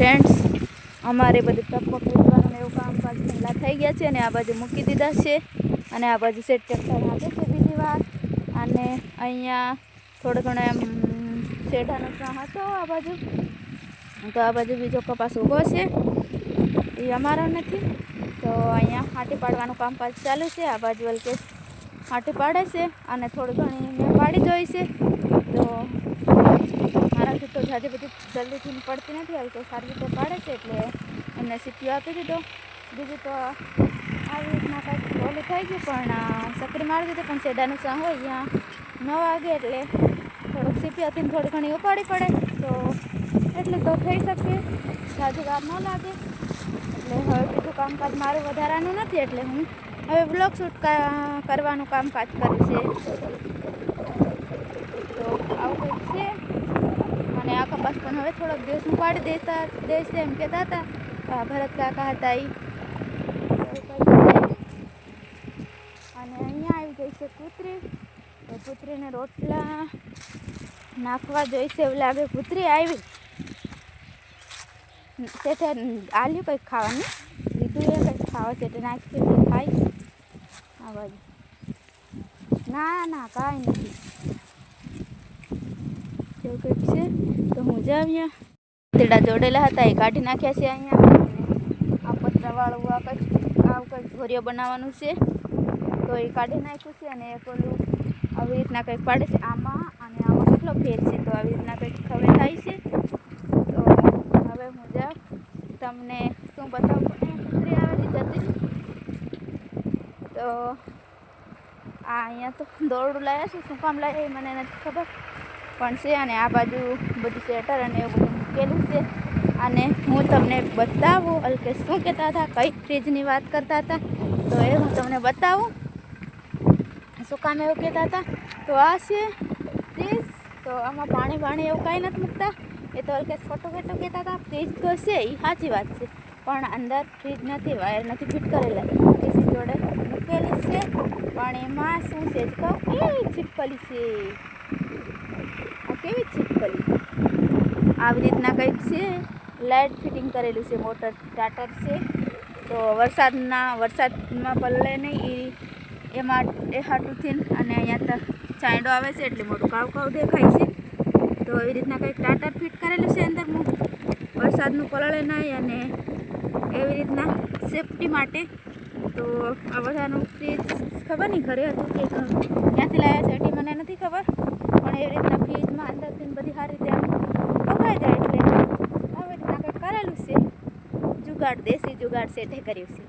Friends અમારે બધું ટપક વેચવાનું એવું કામકાજ પહેલાં થઈ ગયા છે અને આ બાજુ મૂકી દીધા છે અને આ બાજુ સેટ ટ્રેક્ટર હાથે છે બીજી વાર. અને અહીંયા થોડો ઘણો એમ શેઢાનો ચા હતો આ બાજુ. તો આ બાજુ બીજો કપાસ ઊભો છે. એ અમારો નથી. તો અહીંયા હાટી પાડવાનું કામકાજ ચાલુ છે. આ બાજુ અલ્કેશ હાટી પાડે છે અને થોડી ઘણી મેં પાડી જોઈ છે. તો મારાથી તો જાતે બધી જલ્દીથી પડતી નથી આવી તો સારી રીતે પાડે છે એટલે એમને સીપીઓ આપી દીધો. બીજું તો આવી રીતના કાંઈક ઓલું થઈ ગયું પણ સકરી મારી દીધી પણ શેડાનું ચા હોય અહીંયા ન વાગે એટલે થોડુંક સીપીઓથી થોડી ઘણી ઉપાડી પડે. તો એટલું તો થઈ શકે. જાજી કામ ન લાગે. એટલે હવે બીજું કામકાજ મારું વધારાનું નથી એટલે હું હવે બ્લોગ શૂટ કરવાનું કામકાજ કર્યું છે તો આવું કંઈક છે કપાસ પણ હવે થોડોક દિવસનું પાડી દેતા, દેશે એમ કહેતા હતા ભરત કાકા હતા એ અને અહીંયા આવી ગઈ છે કૂતરી તો કૂતરીને રોટલા નાખવા જોઈશે એવું લાગે કૂતરી આવી. શેઠે આલ્યું કંઈક ખાવાનું? લીધું એ કંઈક ખાવા શેઠે નાખી ખાઈ. આ બાજુ. ના ના, કાંઈ નથી. એવું છે, તો હું જ તેડા જોડેલા હતા, એ કાઢી નાખ્યા છે અહીંયા. આ પતરાવાળું આ કંઈક આ કંઈક ભોરિયો બનાવવાનું છે. તો એ કાઢી નાખ્યું છે અને એ પેલું આવી રીતના કંઈક પાડે છે આમાં, અને આમાં કેટલો ફેર છે, તો આવી રીતના કંઈક ખબર થાય છે. તો હવે હું જા તમને શું બતાવું? કૂતરી આવેલી જતી તો આ અહીંયા તો દોરડું લાવ્યા છે, શું કામ લાવ્યા એ મને નથી ખબર. પણ છે અને આ બાજુ બધું સ્વેટર અને એવું બધું મૂકેલું છે. અને હું તમને બતાવું, અલ્કે શું કહેતા હતા, કઈ ફ્રીજની વાત કરતા હતા, તો એ હું તમને બતાવું. શું કામ એવું કહેતા હતા? તો આ છે ફ્રીજ તો આમાં પાણી પાણી એવું કાંઈ નથી મૂકતા. એ તો અલ્કેશ ફોટો ફેટો કહેતા હતા ફ્રીજ તો છે એ સાચી વાત છે. પણ અંદર ફ્રીજ નથી વાયર નથી ફિટ કરેલા. એસી જોડે મૂકેલી છે. પણ એમાં શું છે, જ કહું? છે આ કેવી છીપકલી આવી રીતના કંઈક છે. લાઇટ ફિટિંગ કરેલું છે, મોટર સ્ટાર્ટર છે. તો વરસાદના, વરસાદમાં પલ્લે નહીં એ એમાં એ હાટુથી અને અહીંયા તો ચાંયડો આવે છે એટલે મોટું કાવ કાવ દેખાય છે. તો એવી રીતના કંઈક ટાટર ફિટ કરેલું છે અંદરનું. વરસાદનું પલળે નહીં અને એવી રીતના સેફટી માટે. તો આ બધાનું ફ્રીજ ખબર નહીં ઘરે હતું કે ક્યાંથી લાવ્યા છે એટલી મને નથી ખબર. પણ એવી રીતના ફ્રીજમાં અંદરથી બધી સારી રીતે આમ જાય એટલે આવી રીતના કંઈક કરેલું છે. જુગાડ દેશી જુગાડ સેટે કર્યું છે.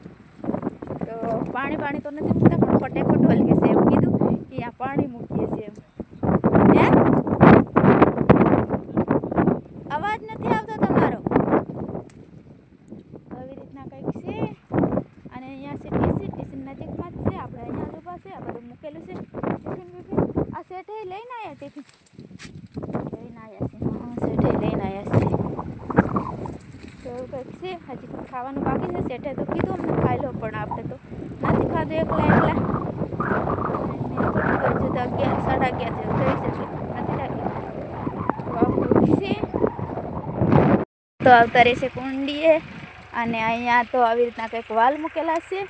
તો પાણી પાણી તો નથી મૂકતા પણ ફટેકો ઢોલ કે છે એવું કીધું કે અહીંયા પાણી મૂકીએ છીએ એમ હે અવાજ નથી આવતો તમારો આવી રીતના કંઈક છે અને અહીંયા છે ટીસી ટીસી નજીકમાં જ છે આપણે અહીંયા જ ઊભા છે આ બધું મૂકેલું છે ટિફિન બિફિન આ શેઠે લઈને આવ્યા ટિફિન લઈને આવ્યા છે હા શેઠે લઈને આવ્યા છે તો એવું કંઈક છે, હજી ખાવાનું બાકી છે, શેઠે તો કીધું અમને ખાઈ લો પણ આપણે તો નથી ખાધું એકલા એકલા. હજુ તો અગિયાર, સાડા અગિયાર જેવું થઈ જશે. તો આવતા રહેશે કુંડીએ અને અહીંયા તો આવી રીતના કંઈક વાલ મૂકેલા છે.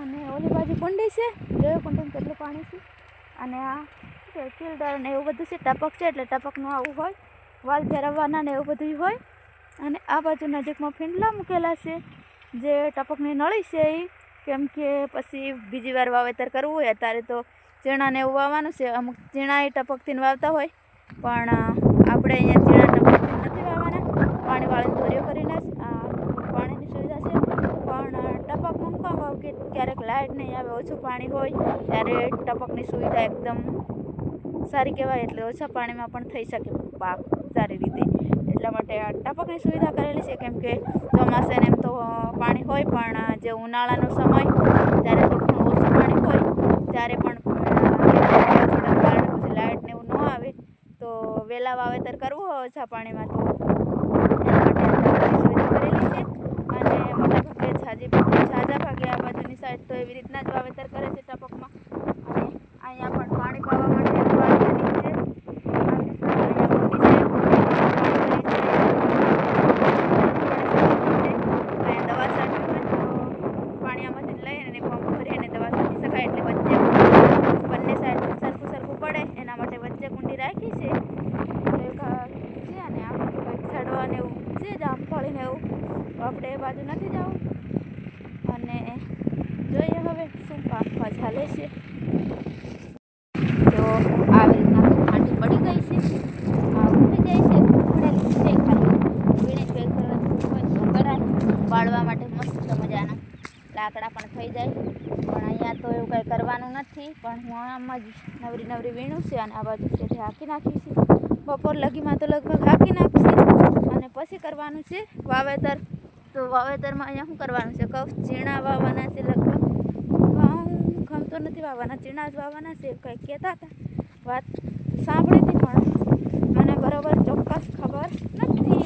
અને ઓલી બાજુ કુંડી છે. જોયું કુંડીમાં કેટલું પાણી છે? અને આ ફિલ્ટર ને એવું બધું છે, ટપક છે, એટલે ટપકનું આવું હોય. વાલ ફેરવવાના ને એવું બધું હોય. અને આ બાજુ નજીકમાં ફીંડલા મૂકેલા છે. જે ટપકની નળી છે એ કેમ કે પછી બીજી વાર વાવેતર કરવું હોય અત્યારે તો ચીણાને એવું વાવવાનું છે. અમુક ચીણા એ ટપકથી વાવતા હોય. પણ આપણે અહીંયા ચીણા ટપકથી નથી વાવવાના. પાણીવાળાને ધોરીઓ કરીને પાણીની સુવિધા છે. પણ ટપક મૂકવા વાવ કે ક્યારેક લાઇટ નહીં આવે, ઓછું પાણી હોય, ત્યારે ટપકની સુવિધા એકદમ સારી કહેવાય, એટલે ઓછા પાણીમાં પણ થઈ શકે. પાક સારી રીતે. એટલા માટે આ ટપકની સુવિધા કરેલી છે. કેમ કે ચોમાસે એમ તો પાણી હોય, પણ જે ઉનાળાનો સમય ત્યારે થોડું ઓછું પાણી હોય, ત્યારે પણ થોડા લાઇટ ને એવું ન આવે, તો વહેલા વાવેતર કરવું હોય ઓછા પાણીમાં તો સુવિધા અને મોટા ભાગે છાજી ઝાઝા ભાગે આ બાજુની સાઈડ તો એવી રીતના જ વાવેતર કરે છે ટપકમાં અને અહીંયા પણ પાણી પાવા માટે વાલ કરી છે આવી રીતના અહીંયા મૂકી છે. ને એવું જામફળી એવું આપણે એ બાજુ નથી જવું. અને જોઈએ હવે શું કામકાજ ચાલે છે. તો આવી રીતના માટી પડી ગઈ છે. ઉઠી જાય છે. ઉખડેલી છે ખાલી. વીણે તો બાળવા માટે મસ્ત મજાના લાકડા પણ થઈ જાય. પણ અહીંયા તો એવું કંઈ કરવાનું નથી. પણ હું આમાં જ નવરી નવરી વીણું છે અને આ બાજુ છે હાંકી નાખી બપોર લગીમાં તો લગભગ હાંકી નાખશે. અને પછી કરવાનું છે વાવેતર. તો વાવેતરમાં અહીંયા શું કરવાનું છે? કહું ઝીણા વાવવાના છે લગભગ. ઘઉં ઘઉં નથી વાવવાના, ઝીણા જ વાવવાના છે કંઈક કહેતા હતા. વાત સાંભળી હતી પણ મને બરાબર ચોક્કસ ખબર નથી.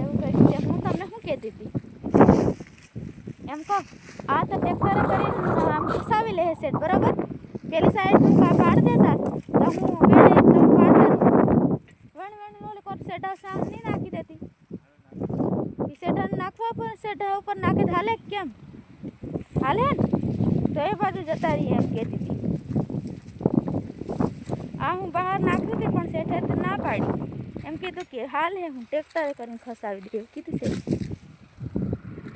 એવું કંઈક છે? હું તમને શું કહેતી હતી? એમ કહો, આ તો ટ્રેક્ટરે કરીને આમ ઘુસાવી લે સેટ બરાબર? પેલી સાઈડ હું કા કાઢ દેતા તો હું વેણે એકદમ કાઢવાનું વેણ વેણ ઓલી કોટ સેટા સામ નહીં નાખી દેતી. એ સેટા નાખવા પણ સેટા ઉપર નાખી હાલે કેમ? હાલે તો એ બાજુ જતા રહીએ એમ કહેતી હતી. આ હું બહાર નાખી હતી પણ સેઠે ના પાડી. એમ કીધું કે હાલ હે, હું ટ્રેક્ટરે કરીને ખસાવી દઉં. કીધું છે.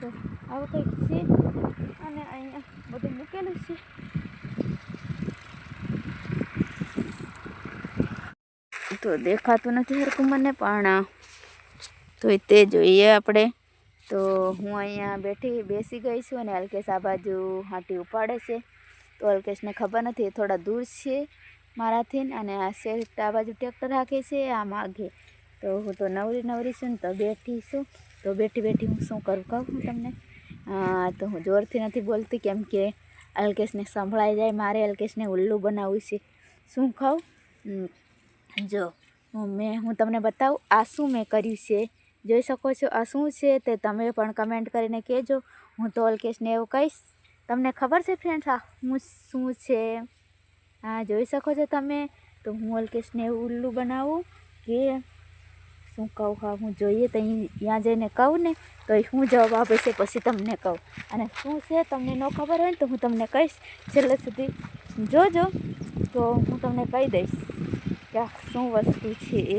તો આવું કંઈક છે અને અહીંયા બધું મૂકેલું છે તો દેખાતું નથી સરખું મને, પણ તો તે જોઈએ આપણે. તો હું અહીંયા બેઠી, બેસી ગઈ છું અને અલ્કેશ આ બાજુ હાટી ઉપાડે છે. તો અલ્કેશને ખબર નથી થોડા દૂર છે મારાથી અને આ શેઠ આ બાજુ ટ્રેક્ટર રાખે છે આ માગે તો હું તો નવરી નવરી છું ને તો બેઠી છું. તો બેઠી બેઠી હું શું કરું, કહું હું તમને? તો હું જોરથી નથી બોલતી કેમ કે અલ્કેશને સંભળાઈ જાય, મારે અલ્કેશને ઉલ્લુ બનાવવું છે. શું ખાઉં જો મેં, હું તમને બતાવું, આ શું મેં કર્યું છે? જોઈ શકો છો, આ શું છે તે તમે પણ કમેન્ટ કરીને કહેજો. હું તો ઓલકેશને એવું કહીશ. તમને ખબર છે ફ્રેન્ડ્સ આ હું શું છે? હા, જોઈ શકો છો તમે. તો હું ઓલકેશને એવું ઉલ્લું બનાવું કે શું કહું? હા, હું જોઈએ તો ત્યાં જઈને કહું ને, તો હું જવાબ આપે છે, પછી તમને કહું. અને શું છે તમને ન ખબર હોય ને તો હું તમને કહીશ. છેલ્લે સુધી જોજો, તો હું તમને કહી દઈશ. કે શું વસ્તુ છે એ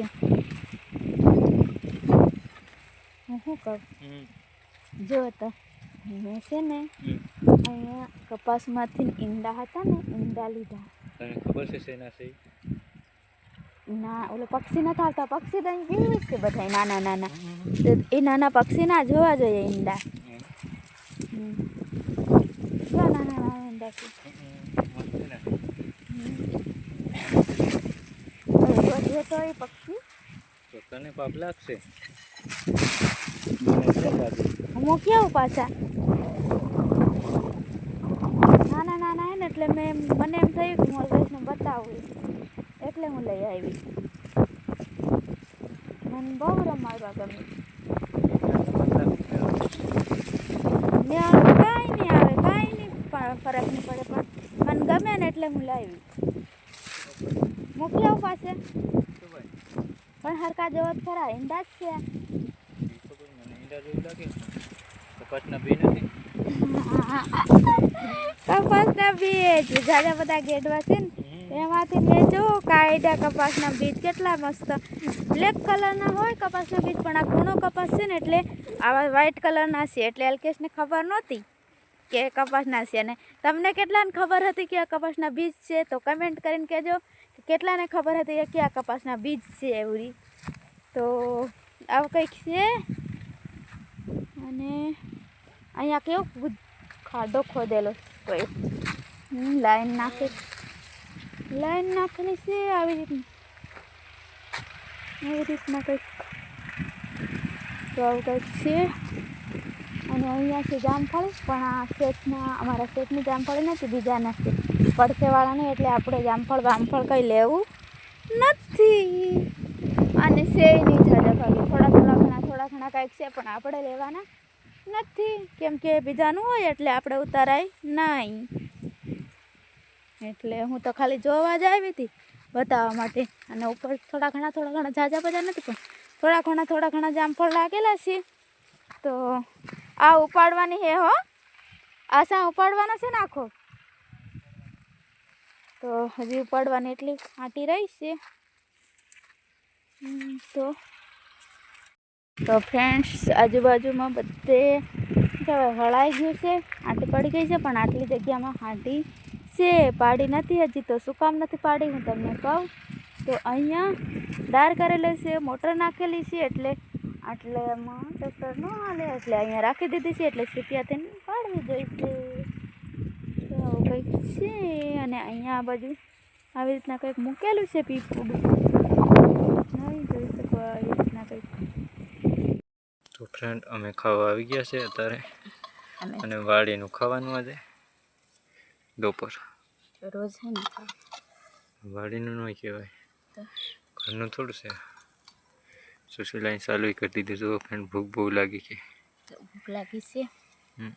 હું શું કહું જો તો મેં છે ને અહીંયા કપાસમાંથી ઈંડા હતા ને ઈંડા લીધા તને ખબર છે શેના છે ના ઓલો પક્ષી નથી આવતા પક્ષી તો અહીં છે બધા નાના નાના એ નાના પક્ષી ના જોવા જોઈએ ઈંડા. નાના નાના ઈંડા છે વધે તો એ પક્ષી? તો તને પાપ લાગશે? હું કેવું પાછા? નાના નાના હે ને એટલે મેં મને એમ થયું કે હું અલ્કેશને બતાવું. એટલે હું લઈ આવી. મને બહુ રમાડવા ગમે મેં કાંઈ નહીં આવે કાંઈ નહીં ફરક નહીં પડે પણ મને ગમે ને એટલે હું લાવી. મોકલી આવું પાસે. પણ હરકા જેવો જ ખરા, ઈંડા જ છે. કપાસના બીજ. જાજા બધા ગેડવા છે ને, એમાંથી મેં જો કાયદા કપાસના બીજ કેટલા મસ્ત. બ્લેક કલરના હોય કપાસના બીજ, પણ આ ઘણો કપાસ છે ને, એટલે આવા વ્હાઈટ કલરના છે. એટલે અલ્કેશને ખબર નહોતી. કે કપાસના છે અને તમને કેટલાને ખબર હતી કે આ કપાસના બીજ છે? તો કમેન્ટ કરીને કહેજો કે કેટલાને ખબર હતી કે કયા કપાસના બીજ છે એવરી. તો આવું કંઈક છે. અને અહીંયા કેવો ખાડો ખોદેલો કોઈ લાઈન નાખે. લાઈન નાખેલી છે આવી રીતની. આવી રીતના કંઈક. તો આવું કંઈક છે. અને અહીંયા છે જામફળ પણ આ શેઠના, અમારા શેઠની જામફળ નથી, બીજાના છે. પડખેવાળાની એટલે આપણે જામફળ જામફળ કંઈ લેવું નથી. અને નહીં જાજા ખાલી. થોડા થોડા ઘણા થોડા ઘણા કંઈક છે, પણ આપણે લેવાના નથી. કેમ કે બીજાનું હોય એટલે આપણે ઉતારાય નહીં. એટલે હું તો ખાલી જોવા જ આવી હતી, બતાવવા માટે. અને ઉપર થોડા ઘણા થોડા ઘણા ઝાઝા બધા નથી, પણ થોડા ઘણા થોડા ઘણા જામફળ લાગેલા છે. તો આ ઉપાડવાની હે હો. આશા ઉપાડવાનો છે ને આખો? તો હજી ઉપાડવાની એટલી આંટી રહી છે. તો. તો ફ્રેન્ડ્સ આજુબાજુમાં બધે હળાઈ ગયું છે, આંટી પડી ગઈ છે, પણ આટલી જગ્યામાં હાંટી છે, પાડી નથી હજી, તો શું કામ નથી પાડી, હું તમને કહું. તો અહીંયા દાર કરેલો છે, મોટર નાખેલી છે, એટલે આટલે એમાં ટ્રેક્ટર ન હાલે એટલે અહીંયા રાખી દીધી છે એટલે સીપિયા થઈને પાડવી જોઈશે. આવું કંઈક છે અને અહીંયા આ બાજુ આવી રીતના કંઈક મૂકેલું છે પીપુડું નહીં જોઈ શકો આવી રીતના કંઈક. તો ફ્રેન્ડ અમે ખાવા આવી ગયા છે અત્યારે અને વાડીનું ખાવાનું આજે બપોર. રોજ ને? વાડીનું નહીં કહેવાય. ઘરનું થોડું છે. સુશી લાઈન ચાલુ કરી દીધું તો ફ્રેન્ડ ભૂખ બહુ લાગી છે. ભૂખ લાગી છે. હમ.